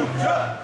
Lucha!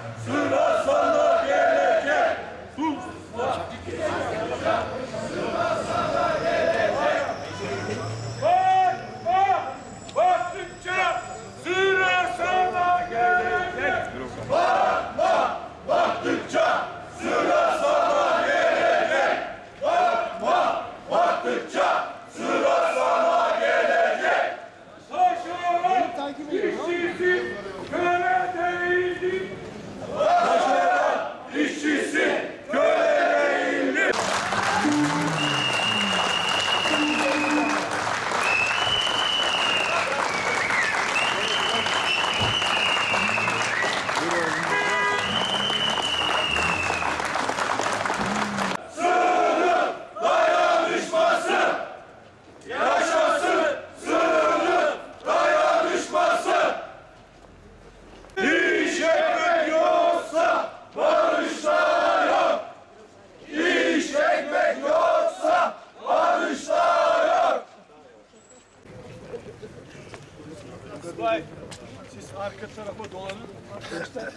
Arka tarafa dolanın. Arkadaşlar.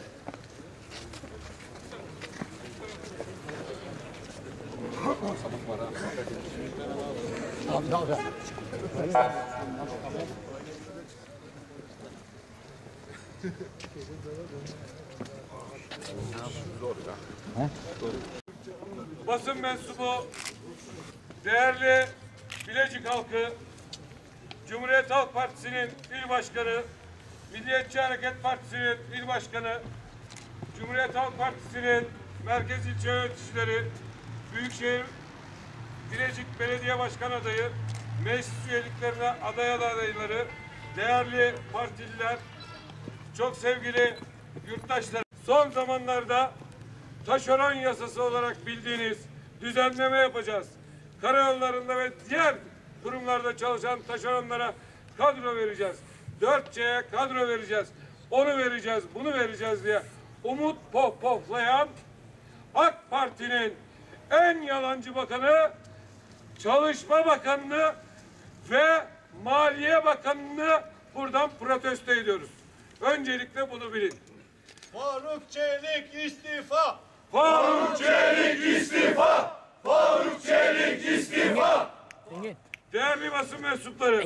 basın mensubu, değerli Bilecik halkı, Cumhuriyet Halk Partisi'nin il başkanı, Milliyetçi Hareket Partisi'nin il başkanı, Cumhuriyet Halk Partisi'nin merkez ilçe yöneticileri, Büyükşehir Bilecik Belediye Başkan adayı, meclis üyeliklerine aday adayları, değerli partililer, çok sevgili yurttaşlar. Son zamanlarda taşeron yasası olarak bildiğiniz düzenleme yapacağız. Karayollarında ve diğer kurumlarda çalışan taşeronlara kadro vereceğiz. 4C'ye kadro vereceğiz. Onu vereceğiz, bunu vereceğiz diye umut pohpohlayan AK Parti'nin en yalancı bakanı Çalışma Bakanlığı ve Maliye Bakanlığı'nı buradan protesto ediyoruz. Öncelikle bunu bilin. Faruk Çelik istifa. Faruk Çelik istifa! Faruk Çelik istifa! Değerli basın mensupları,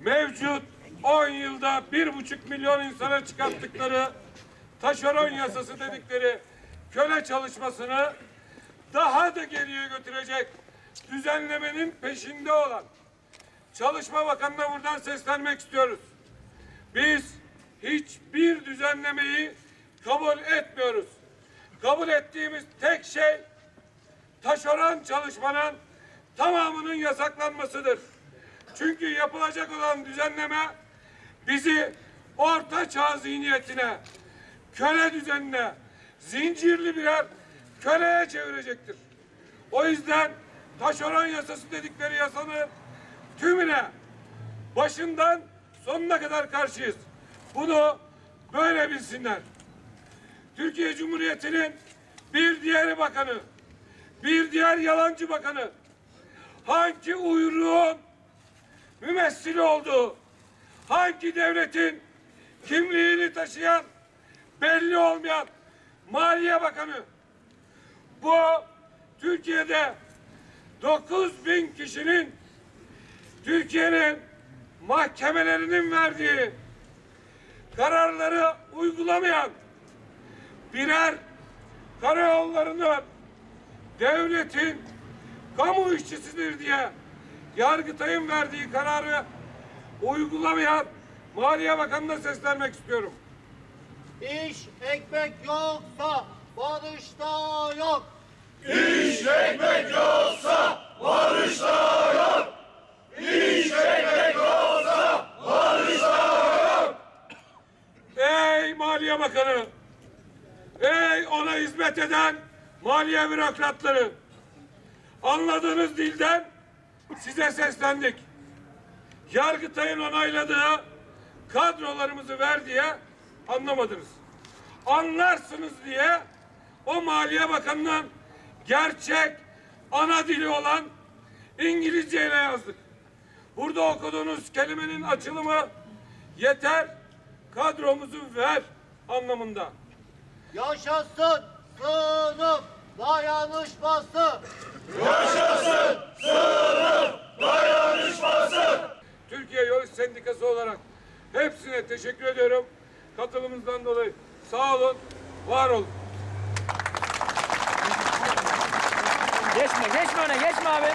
mevcut 10 yılda bir buçuk milyon insana çıkarttıkları taşeron yasası dedikleri köle çalışmasını daha da geriye götürecek düzenlemenin peşinde olan Çalışma Bakanı'na buradan seslenmek istiyoruz. Biz hiçbir düzenlemeyi kabul etmiyoruz. Kabul ettiğimiz tek şey taşeron çalışmanın tamamının yasaklanmasıdır. Çünkü yapılacak olan düzenleme bizi orta çağ zihniyetine, köle düzenine, zincirli birer köleye çevirecektir. O yüzden taşeron yasası dedikleri yasanın tümüne başından sonuna kadar karşıyız. Bunu böyle bilsinler. Türkiye Cumhuriyeti'nin bir diğeri bakanı, bir diğer yalancı bakanı, hangi uyruğun mümessili olduğu, hangi devletin kimliğini taşıyan belli olmayan Maliye Bakanı, bu Türkiye'de 9 bin kişinin Türkiye'nin mahkemelerinin verdiği kararları uygulamayan birer karayollarının devletin kamu işçisidir diye Yargıtay'ın verdiği kararı uygulamayan Maliye Bakanı'na seslenmek istiyorum. İş ekmek yoksa barış da yok. İş ekmek yoksa barış da yok. İş ekmek yoksa barış da yok. Ey Maliye Bakanı! Ey ona hizmet eden maliye bürokratları! Anladığınız dilden size seslendik. Yargıtay'ın onayladığı kadrolarımızı ver diye anlamadınız. Anlarsınız diye o Maliye Bakanı'nın gerçek ana dili olan İngilizce ile yazdık. Burada okuduğunuz kelimenin açılımı yeter kadromuzu ver anlamında. Yaşasın sınıf dayanışması. Türkiye Yol İş Sendikası olarak hepsine teşekkür ediyorum. Katılımınızdan dolayı sağ olun, var olun. Geçme, geçme öne, geçme abi.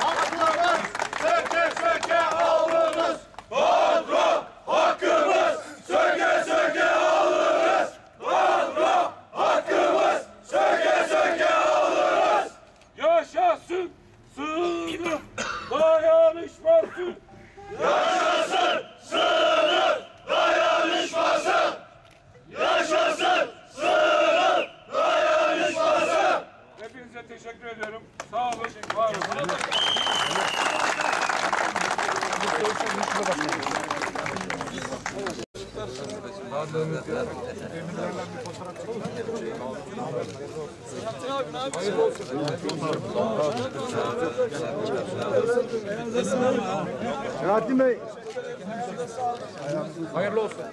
Hakkı, hakkımız. Söke söke alırız. Kadro hakkımız. Söke söke alırız. Kadro hakkımız. Söke söke alırız. Yaşasın sınıf dayanışması. Yaşasın sınıf dayanışması. Yaşasın sınıf dayanışması. Hepinize teşekkür ediyorum. Sağ olun, var olun. Selahattin Bey. Hayırlı olsun.